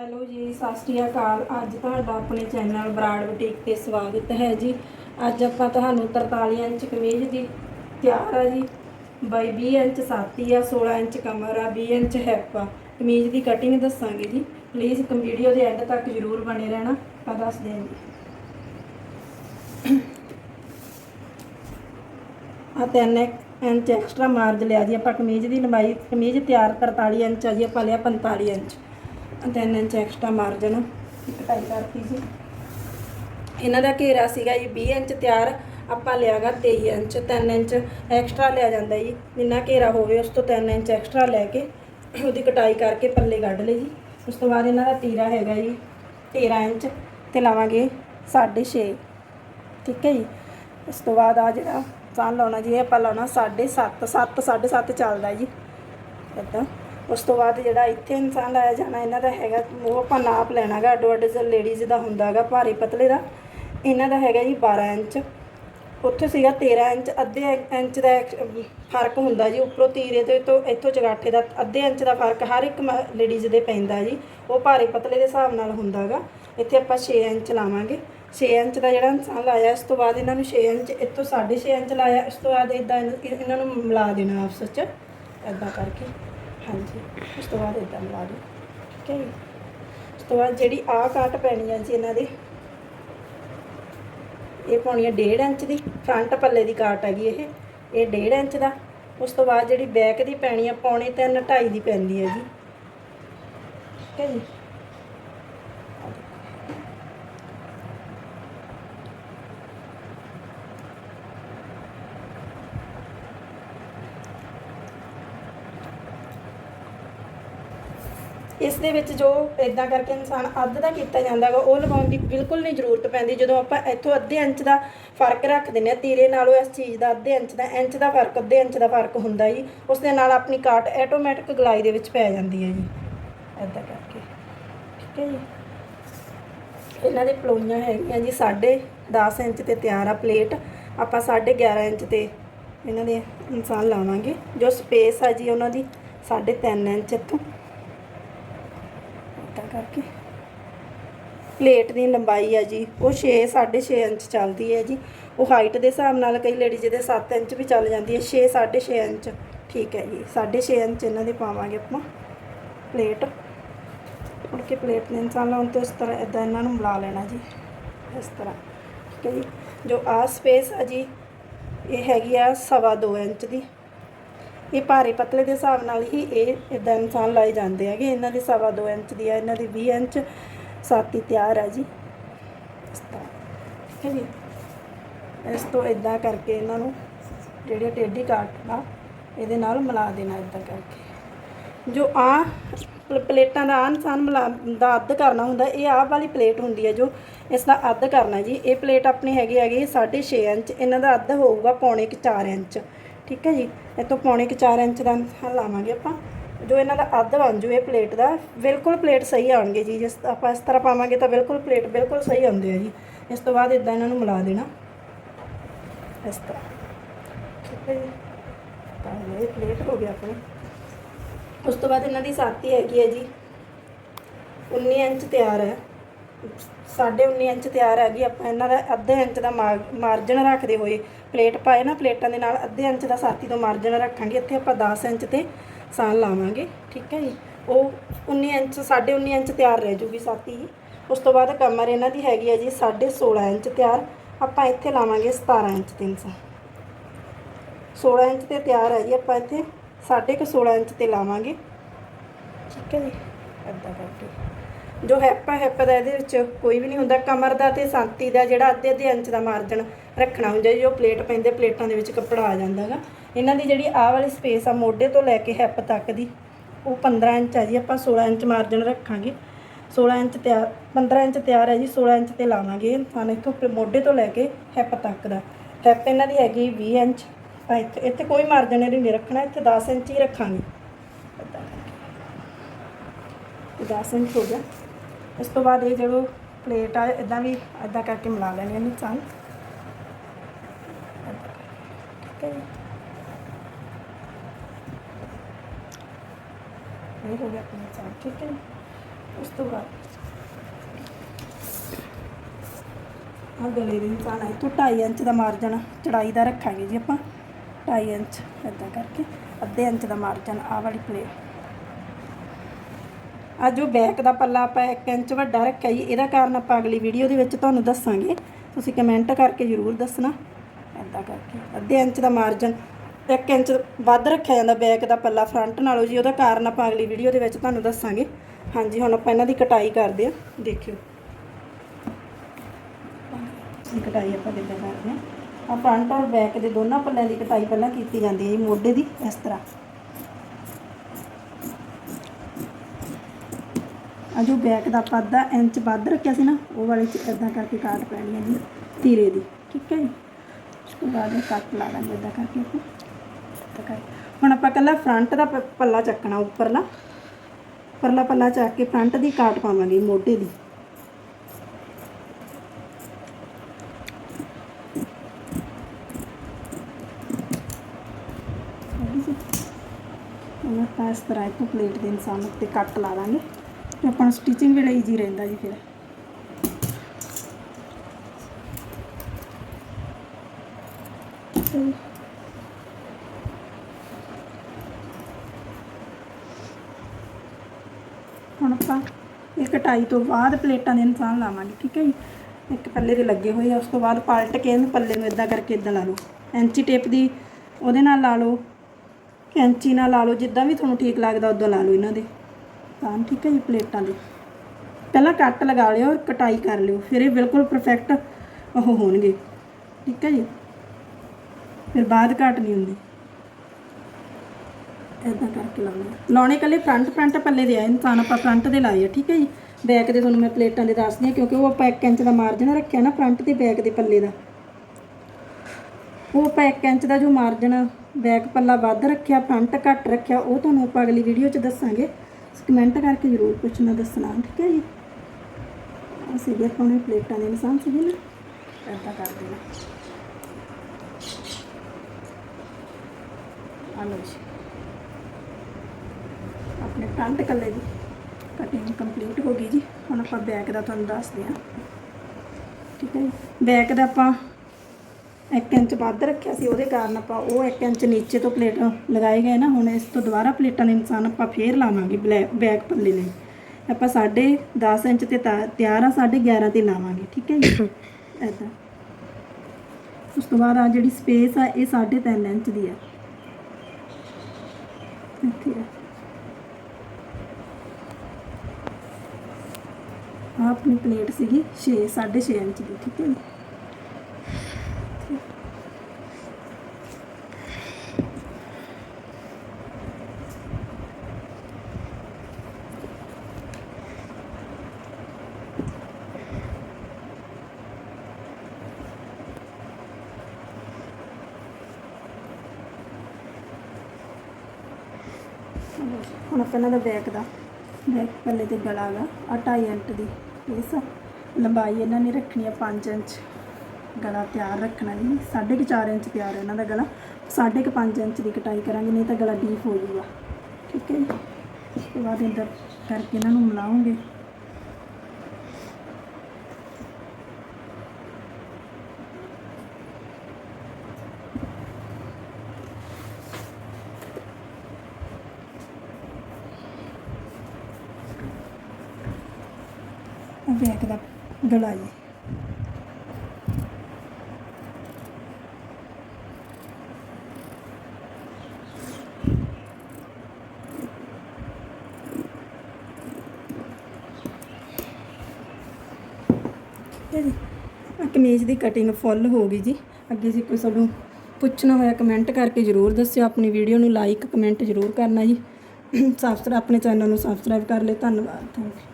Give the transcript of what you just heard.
Hello ਜੀ, ਸਤਿ ਸ਼੍ਰੀ ਅਕਾਲ। ਅੱਜ ਤੁਹਾਡਾ ਆਪਣੇ ਚੈਨਲ ਬਰਾੜ ਬੁਟੀਕ ਤੇ ਸਵਾਗਤ ਹੈ ਜੀ। ਅੱਜ ਆਪਾਂ ਤੁਹਾਨੂੰ 43 ਇੰਚ ਕਮੀਜ਼ ਦੀ ਤਿਆਰ ਆ ਜੀ। ਬਾਈ 20 ਇੰਚ ਸਾਤੀ ਆ 16 ਇੰਚ ਕਮਰ ਆ 20 ਇੰਚ ਹੈਪ ਆ। ਕਮੀਜ਼ ਦੀ ਕਟਿੰਗ ਦੱਸਾਂਗੇ ਜੀ। ਪਲੀਜ਼ ਕਮ ਵੀਡੀਓ ਦੇ ਐਂਡ ਤੱਕ ਜ਼ਰੂਰ ਬਣੇ ਰਹਿਣਾ। ਆਪਾਂ ਦੱਸ ਦਿਆਂਗੇ। ਆ ਤਿੰਨ ਇੰਚ ਐਕਸਟਰਾ ਮਾਰਜ ਲਿਆ ਜੀ। ਆਪਾਂ ਕਮੀਜ਼ ਦੀ ਲੰਬਾਈ, ਕਮੀਜ਼ ਤਿਆਰ 43 ਇੰਚ ਆ ਜੀ। ਆਪਾਂ ਲਿਆ 45 ਇੰਚ। ਆਹ ਤਿੰਨ ਇੰਚ ਐਕਸਟਰਾ ਮਾਰਜਨ ਕਟਾਈ ਕਰਤੀ ਜੀ ਇਹਨਾਂ ਦਾ ਘੇਰਾ ਸੀਗਾ ਜੀ 20 ਇੰਚ ਤਿਆਰ, ਆਪਾਂ ਲਿਆਗਾ 23 ਇੰਚ 3 ਇੰਚ ਐਕਸਟਰਾ ਲਿਆ ਜਾਂਦਾ ਜੀ। ਜਿੰਨਾ ਘੇਰਾ ਹੋਵੇ ਉਸ ਤੋਂ 3 ਇੰਚ ਐਕਸਟਰਾ ਲੈ ਕੇ ਉਹਦੀ ਕਟਾਈ ਕਰਕੇ ਪੱਲੇ ਕੱਢ ਲਈ ਜੀ। ਉਸ ਤੋਂ ਬਾਅਦ ਇਹਨਾਂ ਦਾ ਤੀਰਾ ਹੈਗਾ ਜੀ 13 ਇੰਚ ਤੇ ਲਾਵਾਂਗੇ 6.5 ਠੀਕ ਹੈ ਜੀ? ਉਸ ਤੋਂ ਬਾਅਦ ਆ ਜਿਹੜਾ ਸਾਨ ਲਾਉਣਾ ਜੀ ਆਪਾਂ ਲਾਉਣਾ 7.5 7 7.5 ਚੱਲਦਾ ਜੀ। ਇਦਾਂ। ਉਸ ਤੋਂ ਬਾਅਦ ਜਿਹੜਾ ਇੱਥੇ ਇਨਸਾਨ ਲਾਇਆ ਜਾਣਾ, ਇਹਨਾਂ ਦਾ ਹੈਗਾ, ਉਹ ਆਪਾਂ ਨਾਪ ਲੈਣਾਗਾ ਅੱਡੋ ਅੱਡ ਲੇਡੀਜ਼ ਦਾ ਹੁੰਦਾਗਾ ਭਾਰੇ ਪਤਲੇ ਦਾ। ਇਹਨਾਂ ਦਾ ਹੈਗਾ ਜੀ 12 ਇੰਚ। ਉੱਥੇ ਸੀਗਾ 13 ਇੰਚ, ਅੱਧੇ ਇੰਚ ਦਾ ਐਕ- ਫ਼ਰਕ ਹੁੰਦਾ ਜੀ, ਉੱਪਰੋਂ ਤੀਰੇ ਤੇ ਤੋਂ ਇੱਥੋਂ ਚਗਾਠੇ ਦਾ, ਅੱਧੇ ਇੰਚ ਦਾ ਫ਼ਰਕ ਹਰ ਇੱਕ ਲੇਡੀਜ਼ ਦੇ ਪੈਂਦਾ ਜੀ। ਉਹ ਭਾਰੇ ਪਤਲੇ ਦੇ ਹਿਸਾਬ ਨਾਲ ਹੁੰਦਾਗਾ ਇੱਥੇ ਆਪਾਂ 6 ਇੰਚ ਲਾਵਾਂਗੇ। 6 ਇੰਚ ਦਾ ਜਿਹੜਾ ਇਨਸਾਨ ਲਾਇਆ, ਇਸ ਤੋਂ ਬਾਅਦ ਇਹਨਾਂ ਨੂੰ 6 ਇੰਚ, ਇੱਥੋਂ 6.5 ਇੰਚ ਲਾਇਆ, ਇਸ ਤੋਂ ਬਾਅਦ ਇਦਾਂ ਇਹਨਾਂ ਨੂੰ ਮਿਲਾ ਦੇਣਾ ਆਪਸ ਵਿੱਚ ਇਦਾਂ ਕਰਕੇ। ਹਾਂਜੀ, ਉਸ ਤੋਂ ਬਾਅਦ ਇਦਾਂ ਮਿਲਾ ਦਿਓ, ਠੀਕ ਹੈ ਜੀ? ਉਸ ਤੋਂ ਬਾਅਦ ਜਿਹੜੀ ਆਹ ਕਾਟ ਪੈਣੀ ਹੈ ਜੀ ਇਹਨਾਂ ਦੀ, ਇਹ ਪਾਉਣੀ ਹੈ 1.5 ਇੰਚ ਦੀ, ਫਰੰਟ ਪੱਲੇ ਦੀ ਕਾਟ ਹੈਗੀ ਇਹ ਇਹ 1.5 ਇੰਚ ਦਾ। ਉਸ ਤੋਂ ਬਾਅਦ ਜਿਹੜੀ ਬੈਕ ਦੀ ਪੈਣੀ ਆ, ਪੌਣੇ 3 2.5 ਦੀ ਪੈਂਦੀ ਹੈ ਜੀ, ਠੀਕ ਹੈ ਜੀ? ਇਸ ਦੇ ਵਿੱਚ ਜੋ ਇਦਾਂ ਕਰਕੇ ਇਨਸਾਨ ਅੱਧ ਦਾ ਕੀਤਾ ਜਾਂਦਾ ਵਾ, ਉਹ ਲਗਾਉਣ ਦੀ ਬਿਲਕੁਲ ਨਹੀਂ ਜ਼ਰੂਰਤ ਪੈਂਦੀ। ਜਦੋਂ ਆਪਾਂ ਇੱਥੋਂ ਅੱਧੇ ਇੰਚ ਦਾ ਫ਼ਰਕ ਰੱਖ ਦਿੰਨੇ ਆ ਤੀਰੇ ਨਾਲੋਂ ਇਸ ਚੀਜ਼ ਦਾ ਅੱਧੇ ਇੰਚ ਦਾ ਇੰਚ ਦਾ ਫ਼ਰਕ, ਅੱਧੇ ਇੰਚ ਦਾ ਫ਼ਰਕ ਹੁੰਦਾ ਜੀ, ਉਸ ਦੇ ਨਾਲ ਆਪਣੀ ਕਾਟ ਆਟੋਮੈਟਿਕ ਗਲਾਈ ਦੇ ਵਿੱਚ ਪੈ ਜਾਂਦੀ ਹੈ ਜੀ। ਇਦਾਂ ਕਰਕੇ। ਠੀਕ ਹੈ ਜੀ। ਇਹਨਾਂ ਦੇ ਪਲੋਈਆਂ ਹੈਗੀਆਂ ਜੀ 10.5 ਇੰਚ ਤੇ ਤਿਆਰ ਆ ਪਲੇਟ। ਆਪਾਂ 11.5 ਇੰਚ ਤੇ ਇਹਨਾਂ ਦੇ ਇਨਸਾਨ ਲਾਵਾਂਗੇ। ਜੋ ਸਪੇਸ ਆ ਜੀ, ਉਹਨਾਂ ਦੀ 3.5 ਇੰਚ ਇੱਥੋਂ। ਕਰਕੇ। ਪਲੇਟ ਦੀ ਲੰਬਾਈ ਆ ਜੀ, ਉਹ 6 6.5 ਇੰਚ ਚੱਲਦੀ ਹੈ ਜੀ। ਉਹ ਹਾਈਟ ਦੇ ਹਿਸਾਬ ਨਾਲ ਕਈ ਲੇਡੀਜ਼ ਦੇ 7 ਇੰਚ ਵੀ ਚੱਲ ਜਾਂਦੀ ਹੈ। 6 6.5 ਇੰਚ। ਠੀਕ ਹੈ ਜੀ 6.5 ਇੰਚ ਇਹਨਾਂ ਦੇ ਪਾਵਾਂਗੇ ਆਪਾਂ ਪਲੇਟ ਮੁੜ ਕੇ ਪਲੇਟ ਦੇ ਇਨਸਾਨ ਲਾਉਣ ਤੋਂ ਉਸ ਤਰ੍ਹਾਂ ਇਦਾਂ ਇਹਨਾਂ ਨੂੰ ਮਿਲਾ ਲੈਣਾ ਜੀ, ਇਸ ਤਰ੍ਹਾਂ। ਠੀਕ ਹੈ ਜੀ, ਜੋ ਆ ਸਪੇਸ ਆ ਜੀ, ਇਹ ਹੈਗੀ ਆ ਸਵਾ 2 ਇੰਚ ਦੀ। ਇਹ ਭਾਰੇ ਪਤਲੇ ਦੇ ਹਿਸਾਬ ਨਾਲ ਹੀ ਇਹ ਇਦਾਂ ਇਨਸਾਨ ਲਾਏ ਜਾਂਦੇ ਹੈਗੇ। ਇਹਨਾਂ ਦੀ ਸਵਾ 2 ਇੰਚ ਦੀ ਆ, ਇਹਨਾਂ ਦੀ 20 ਇੰਚ ਸਾਤੀ ਤਿਆਰ ਹੈ ਜੀ। ਇਸ ਤਰ੍ਹਾਂ। ਠੀਕ ਹੈ ਜੀ। ਇਸ ਤੋਂ ਇਦਾਂ ਕਰਕੇ ਇਹਨਾਂ ਨੂੰ ਜਿਹੜੇ ਟੇਢੀ ਕਾਟ ਇਹਦੇ ਨਾਲ ਮਿਲਾ ਦੇਣਾ ਇਦਾਂ ਕਰਕੇ। ਜੋ ਆ ਪਲੇਟਾਂ ਦਾ ਆਹ ਇਨਸਾਨ ਮਿਲਾ, ਦਾ ਅੱਧ ਕਰਨਾ ਹੁੰਦਾ, ਇਹ ਆਹ ਵਾਲੀ ਪਲੇਟ ਹੁੰਦੀ ਹੈ ਜੋ ਇਸ ਦਾ ਅੱਧ ਕਰਨਾ ਜੀ। ਇਹ ਪਲੇਟ ਆਪਣੀ ਹੈਗੀ ਹੈਗੀ 6.5 ਇੰਚ। ਇਹਨਾਂ ਦਾ ਅੱਧ ਹੋਊਗਾ ਪੌਣੇ ਕੁ 4 ਇੰਚ। ਠੀਕ ਹੈ ਜੀ? ਇਹ ਤੋਂ ਪੌਣੇ ਕੁ 4 ਇੰਚ ਦਾ ਇਨਸਾਨ ਲਾਵਾਂਗੇ ਆਪਾਂ। ਜੋ ਇਹਨਾਂ ਦਾ ਅੱਧ ਬਣ ਜੂ ਇਹ ਪਲੇਟ ਦਾ, ਬਿਲਕੁਲ ਪਲੇਟ ਸਹੀ ਆਉਣਗੇ ਜੀ। ਜਿਸ ਆਪਾਂ ਇਸ ਤਰ੍ਹਾਂ ਪਾਵਾਂਗੇ ਤਾਂ ਬਿਲਕੁਲ ਪਲੇਟ ਬਿਲਕੁਲ ਸਹੀ ਆਉਂਦੇ ਆ ਜੀ। ਇਸ ਤੋਂ ਬਾਅਦ ਇਦਾਂ ਇਹਨਾਂ ਨੂੰ ਮਿਲਾ ਦੇਣਾ। ਇਸ ਤਰ੍ਹਾਂ। ਠੀਕ ਹੈ ਜੀ? ਤਾਂ ਇਹ ਪਲੇਟ ਹੋ ਗਿਆ ਆਪਣੀ। ਉਸ ਤੋਂ ਬਾਅਦ ਇਹਨਾਂ ਦੀ ਸਾਤੀ ਹੈਗੀ ਹੈ ਜੀ। 19 ਇੰਚ ਤਿਆਰ ਹੈ। 19.5 ਇੰਚ ਤਿਆਰ ਹੈਗੀ। ਆਪਾਂ ਇਹਨਾਂ ਦਾ ਅੱਧੇ ਇੰਚ ਦਾ ਮਾਰਜਨ ਰੱਖਦੇ ਹੋਏ ਪਲੇਟ ਪਾਏ ਨਾ, ਪਲੇਟਾਂ ਦੇ ਨਾਲ ਅੱਧੇ ਇੰਚ ਦਾ ਸਾਥੀ ਤੋਂ ਮਾਰਜਨ ਰੱਖਾਂਗੇ। ਇੱਥੇ ਆਪਾਂ 10 ਇੰਚ ਤੇ ਸਾਨ ਲਾਵਾਂਗੇ, ਠੀਕ ਹੈ ਜੀ? ਉਹ 19 ਇੰਚ 19.5 ਇੰਚ ਤਿਆਰ ਰਹਿ ਜੂਗੀ ਸਾਥੀ ਜੀ। ਉਸ ਤੋਂ ਬਾਅਦ ਕਮਰ ਇਹਨਾਂ ਦੀ ਹੈਗੀ ਹੈ ਜੀ 16.5 ਇੰਚ ਤਿਆਰ। ਆਪਾਂ ਇੱਥੇ ਲਾਵਾਂਗੇ 17 ਇੰਚ 300 16 ਇੰਚ ਤੇ ਤਿਆਰ ਹੈ ਜੀ, ਆਪਾਂ ਇੱਥੇ ਸਾਢੇ ਕੁ 16 ਇੰਚ ਤੇ ਲਾਵਾਂਗੇ। ਠੀਕ ਹੈ ਜੀ? ਅੱਧਾ ਕਰਕੇ। ਜੋ ਹੈਪ ਹੈ ਹੈਪ ਦਾ ਇਹਦੇ ਵਿੱਚ ਕੋਈ ਵੀ ਨਹੀਂ ਹੁੰਦਾ, ਕਮਰ ਦਾ ਤੇ ਸਾਂਤੀ ਦਾ ਜਿਹੜਾ ਅੱਧੇ ਅੱਧੇ ਇੰਚ ਦਾ ਮਾਰਜਨ ਰੱਖਣਾ ਹੁੰਦਾ ਜੀ ਜੋ ਪਲੇਟ ਪੈਂਦੇ, ਪਲੇਟਾਂ ਦੇ ਵਿੱਚ ਕੱਪੜਾ ਆ ਜਾਂਦਾਗਾ ਇਹਨਾਂ ਦੀ ਜਿਹੜੀ ਆਹ ਵਾਲੀ ਸਪੇਸ ਆ ਮੋਢੇ ਤੋਂ ਲੈ ਕੇ ਹੈਪ ਤੱਕ ਦੀ, ਉਹ 15 ਇੰਚ ਆ ਜੀ, ਆਪਾਂ 16 ਇੰਚ ਮਾਰਜਨ ਰੱਖਾਂਗੇ। 16 ਇੰਚ ਤਿਆਰ 15 ਇੰਚ ਤਿਆਰ ਹੈ ਜੀ 16 ਇੰਚ ਤੇ ਲਾਵਾਂਗੇ ਸਾਨੂੰ ਇੱਥੋਂ ਮੋਢੇ ਤੋਂ ਲੈ ਕੇ ਹੈਪ ਤੱਕ ਦਾ। ਹੈਪ ਇਹਨਾਂ ਦੀ ਹੈਗੀ 20 ਇੰਚ, ਤਾਂ ਇੱਥੇ ਇੱਥੇ ਕੋਈ ਮਾਰਜਨ ਨਹੀਂ ਰੱਖਣਾ, ਇੱਥੇ 10 ਇੰਚ ਹੀ ਰੱਖਾਂਗੇ। ਏਦਾਂ 10 ਇੰਚ ਹੋ ਗਿਆ। ਇਸ ਤੋਂ ਬਾਅਦ ਇਹ ਜਦੋਂ ਪਲੇਟ ਆ ਇਦਾਂ ਵੀ ਇਦਾਂ ਕਰਕੇ ਮਿਲਾ ਲੈਣੀ ਹੈ ਨਿਸ਼ਾਨ ਠੀਕ ਹੈ ਜੀ। ਇਹ ਹੋ ਗਿਆ ਆਪਣਾ ਨਿਸ਼ਾਨ ਠੀਕ ਹੈ ਜੀ। ਉਸ ਤੋਂ ਬਾਅਦ ਆ ਗਲੇ ਦੇ ਨਿਸ਼ਾਨ ਹੈ। ਤੋਂ 2.5 ਇੰਚ ਦਾ ਮਾਰਜਨ ਚੜਾਈ ਦਾ ਰੱਖਾਂਗੇ ਜੀ ਆਪਾਂ। 2.5 ਇੰਚ ਇਦਾਂ ਕਰਕੇ, ਅੱਧੇ ਇੰਚ ਦਾ ਮਾਰਜਨ ਆ ਵਾਲੀ ਪਲੇਟ। ਆ ਜੋ ਬੈਕ ਦਾ ਪੱਲਾ ਆਪਾਂ 1 ਇੰਚ ਵੱਡਾ ਰੱਖਿਆ ਜੀ। ਇਹਦਾ ਕਾਰਨ ਆਪਾਂ ਅਗਲੀ ਵੀਡੀਓ ਦੇ ਵਿੱਚ ਤੁਹਾਨੂੰ ਦੱਸਾਂਗੇ। ਤੁਸੀਂ ਕਮੈਂਟ ਕਰਕੇ ਜ਼ਰੂਰ ਦੱਸਣਾ। ਇਦਾਂ ਕਰਕੇ। ਅੱਧੇ ਇੰਚ ਦਾ ਮਾਰਜਨ 1 ਇੰਚ ਵੱਧ ਰੱਖਿਆ ਜਾਂਦਾ ਬੈਕ ਦਾ ਪੱਲਾ ਫਰੰਟ ਨਾਲੋਂ ਜੀ। ਉਹਦਾ ਕਾਰਨ ਆਪਾਂ ਅਗਲੀ ਵੀਡੀਓ ਦੇ ਵਿੱਚ ਤੁਹਾਨੂੰ ਦੱਸਾਂਗੇ। ਹਾਂਜੀ, ਹੁਣ ਆਪਾਂ ਇਹਨਾਂ ਦੀ ਕਟਾਈ ਕਰਦੇ ਆ ਦੇਖਿਓ। ਦੀ ਕਟਾਈ ਆਪਾਂ ਕਿੱਦਾਂ ਕਰਦੇ ਆ ਆ ਫਰੰਟ ਔਰ ਬੈਕ ਦੇ ਦੋਨਾਂ ਪੱਲਿਆਂ ਦੀ ਕਟਾਈ ਪਹਿਲਾਂ ਕੀਤੀ ਜਾਂਦੀ ਹੈ ਜੀ, ਮੋਢੇ ਦੀ, ਇਸ ਤਰ੍ਹਾਂ। ਆ ਜੋ ਬੈਕ ਦਾ ਆਪਾਂ ਅੱਧਾ ਇੰਚ ਵੱਧ ਰੱਖਿਆ ਸੀ ਨਾ, ਉਹ ਵਾਲੇ ਚ ਇਦਾਂ ਕਰਕੇ ਕਾਟ ਪੈਣੀ ਹੈ ਜੀ ਤੀਰੇ ਦੀ, ਠੀਕ ਹੈ ਜੀ? ਉਸ ਤੋਂ ਬਾਅਦ ਕੱਟ ਲਾ ਦਾਂਗੇ ਇਦਾਂ ਕਰਕੇ ਆਪਾਂ, ਏਦਾਂ ਕਰਕੇ। ਹੁਣ ਆਪਾਂ ਕੱਲਾ ਫਰੰਟ ਦਾ ਪ- ਪੱਲਾ ਚੱਕਣਾ ਉੱਪਰਲਾ। ਪਰਲਾ ਪੱਲਾ ਚੱਕ ਕੇ ਫਰੰਟ ਦੀ ਕਾਟ ਪਾਵਾਂਗੇ, ਮੋਢੇ ਦੀ। ਹੁਣ ਆਪਾਂ ਇਸ ਤਰ੍ਹਾਂ ਇੱਕ ਪਲੇਟ ਦੇ ਇਨਸਾਨ ਉੱਤੇ ਕੱਟ ਲਾ ਦਾਂਗੇ। ਆਪਾਂ ਨੂੰ ਸਟਿਚਿੰਗ ਵੇਲੇ ਈਜ਼ੀ ਰਹਿੰਦਾ ਜੀ ਫਿਰ। ਹੁਣ ਆਪਾਂ ਇਹ ਕਟਾਈ ਤੋਂ ਬਾਅਦ ਪਲੇਟਾਂ ਦੇ ਇਨਸਾਨ ਲਾਵਾਂਗੇ, ਠੀਕ ਹੈ ਜੀ। ਇੱਕ ਪੱਲੇ ਦੇ ਲੱਗੇ ਹੋਏ ਆ, ਉਸ ਤੋਂ ਬਾਅਦ ਪਲਟ ਕੇ ਇਹਨੂੰ ਪੱਲੇ ਨੂੰ ਇਦਾਂ ਕਰਕੇ ਇਦਾਂ ਲਾ ਲਓ। ਐਂਚੀ ਟੇਪ ਦੀ ਉਹਦੇ ਨਾਲ ਲਾ ਲਓ, ਕੈਂਚੀ ਨਾਲ ਲਾ ਲਓ, ਜਿੱਦਾਂ ਵੀ ਤੁਹਾਨੂੰ ਠੀਕ ਲੱਗਦਾ ਉਦਾਂ ਲਾ ਲਓ ਇਹਨਾਂ ਦੇ। ਤਾਂ, ਠੀਕ ਹੈ ਜੀ, ਪਲੇਟਾਂ ਦੇ। ਪਹਿਲਾਂ ਕੱਟ ਲਗਾ ਲਿਓ ਔਰ ਕਟਾਈ ਕਰ ਲਿਓ। ਫਿਰ ਇਹ ਬਿਲਕੁਲ ਪਰਫੈਕਟ ਉਹ ਹੋਣਗੇ। ਠੀਕ ਹੈ ਜੀ? ਫਿਰ ਬਾਅਦ ਘਟ ਨਹੀਂ ਹੁੰਦੀ। ਇਦਾਂ ਕਰਕੇ ਲਾਉਣੇ ਆ। ਲਾਉਣੇ ਕੱਲੇ ਫਰੰਟ ਫਰੰਟ ਪੱਲੇ ਦੇ ਆ। ਇਨਸਾਨ ਆਪਾਂ ਫਰੰਟ ਦੇ ਲਾਏ ਆ, ਠੀਕ ਹੈ ਜੀ? ਬੈਕ ਦੇ ਤੁਹਾਨੂੰ ਮੈਂ ਪਲੇਟਾਂ ਦੇ ਦੱਸਦੀ ਆ ਕਿਉਂਕਿ ਉਹ ਆਪਾਂ 1 ਇੰਚ ਦਾ ਮਾਰਜਨ ਰੱਖਿਆ ਨਾ ਫਰੰਟ ਤੇ ਬੈਕ ਦੇ ਪੱਲੇ ਦਾ। ਉਹ ਆਪਾਂ 1 ਇੰਚ ਦਾ ਜੋ ਮਾਰਜਨ ਬੈਕ ਪੱਲਾ ਵੱਧ ਰੱਖਿਆ ਫਰੰਟ ਘੱਟ ਰੱਖਿਆ, ਉਹ ਤੁਹਾਨੂੰ ਆਪਾਂ ਅਗਲੀ ਵੀਡੀਓ 'ਚ ਦੱਸਾਂਗੇ। ਕਮੈਂਟ ਕਰਕੇ ਜ਼ਰੂਰ ਪੁੱਛਣਾ, ਦੱਸਣਾ, ਠੀਕ ਹੈ ਜੀ? ਅਸੀਂ ਵੀ ਆਪਾਂ ਨੇ ਪਲੇਟਾਂ ਦੇ ਨਿਸ਼ਾਨ ਸੀਗੇ ਨਾ ਇਦਾਂ ਕਰ ਦੇਣਾ ਆ ਜੀ। ਆਪਣੇ ਫਰੰਟ ਕੱਲੇ ਦੀ ਕਟਿੰਗ ਕੰਪਲੀਟ ਹੋ ਗਈ ਜੀ। ਹੁਣ ਆਪਾਂ ਬੈਕ ਦਾ ਤੁਹਾਨੂੰ ਦੱਸਦੇ ਹਾਂ। ਠੀਕ ਹੈ ਜੀ? ਬੈਕ ਦਾ ਆਪਾਂ 1 ਇੰਚ ਵੱਧ ਰੱਖਿਆ ਸੀ ਉਹਦੇ ਕਾਰਨ ਆਪਾਂ ਉਹ 1 ਇੰਚ ਨੀਚੇ ਤੋਂ ਪਲੇਟ ਲਗਾਏ ਗਏ ਨਾ ਹੁਣ ਇਸ ਤੋਂ ਦੁਬਾਰਾ ਪਲੇਟਾਂ ਦੇ ਨਿਸ਼ਾਨ ਆਪਾਂ ਫੇਰ ਲਾਵਾਂਗੇ ਬੈਕ ਪੱਲੇ ਲਈ। ਆਪਾਂ 10.5 ਇੰਚ ਤੇ ਤਿਆਰ ਆ 11.5 ਤੇ ਲਾਵਾਂਗੇ ਠੀਕ ਹੈ ਜੀ? ਐਦਾਂ ਉਸ ਤੋਂ ਬਾਅਦ ਆ ਜਿਹੜੀ ਸਪੇਸ ਆ ਇਹ 3.5 ਇੰਚ ਦੀ ਆ। ਇੱਥੇ ਆ। ਆਪਣੀ ਪਲੇਟ ਸੀਗੀ 6 6.5 ਇੰਚ ਦੀ ਠੀਕ ਹੈ ਜੀ? ਹੁਣ ਆਪਾਂ ਇਹਨਾਂ ਦਾ ਬੈਕ ਦਾ ਬੈਕ ਪੱਲੇ ਤੇ ਗਲਾ ਗਾ ਆ 2.5 ਇੰਚ ਦੀ ਇਸ ਲੰਬਾਈ ਇਹਨਾਂ ਨੇ ਰੱਖਣੀ ਆ 5 ਇੰਚ। ਗਲਾ ਤਿਆਰ ਰੱਖਣਾ ਜੀ 4.5 ਇੰਚ ਤਿਆਰ ਹੈ ਇਹਨਾਂ ਦਾ ਗਲਾ। 5.5 ਇੰਚ ਦੀ ਕਟਾਈ ਕਰਾਂਗੇ, ਨਹੀਂ ਤਾਂ ਗਲਾ ਡੀਪ ਹੋ ਜਾਊਗਾ ਠੀਕ ਹੈ ਜੀ? ਉਸ ਤੋਂ ਬਾਅਦ ਇੰਦਰ ਕਰਕੇ ਇਹਨਾਂ ਨੂੰ ਮਿਲਾਉਂਗੇ। ਬੈਕ ਦਾ ਗਲਾ ਜੀ ਠੀਕ ਹੈ ਜੀ ਕਮੀਜ਼ ਦੀ ਕਟਿੰਗ ਫੁੱਲ ਹੋ ਗਈ ਜੀ। ਅੱਗੇ ਜੇ ਕੋਈ ਸਾਨੂੰ ਪੁੱਛਣਾ ਹੋਇਆ ਕਮੈਂਟ ਕਰਕੇ ਜ਼ਰੂਰ ਦੱਸਿਓ। ਆਪਣੀ ਵੀਡੀਓ ਨੂੰ ਲਾਈਕ ਕਮੈਂਟ ਜ਼ਰੂਰ ਕਰਨਾ ਜੀ। ਸਬਸਕ੍ਰਾਈਬ ਆਪਣੇ ਚੈਨਲ ਨੂੰ ਸਬਸਕ੍ਰਾਈਬ ਕਰ ਲਿਓ। ਧੰਨਵਾਦ। Thank you